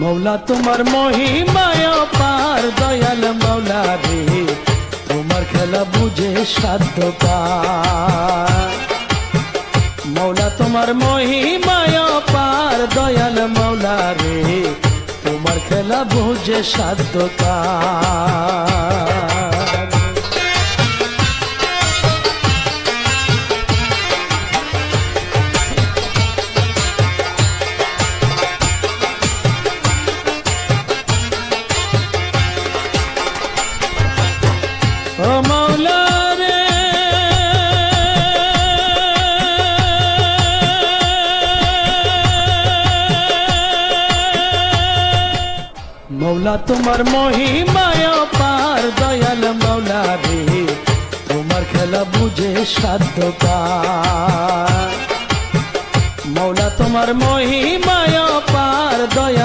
মৌলা, তোমার মহিমায় পার দয়াল মৌলা রে। তোমার খেলা বুঝে সাধ্য মৌলা, তোমার মহিমায় পার দয়াল মৌলা রে। তোমার খেলা বুঝে সাধ্য মৌলা তোমার মহিমায় পার দয়াল মৌলা রে। তোমার খেলা বুঝে সাধ্য কার মৌলা, তোমার মহিমায় পার দয়াল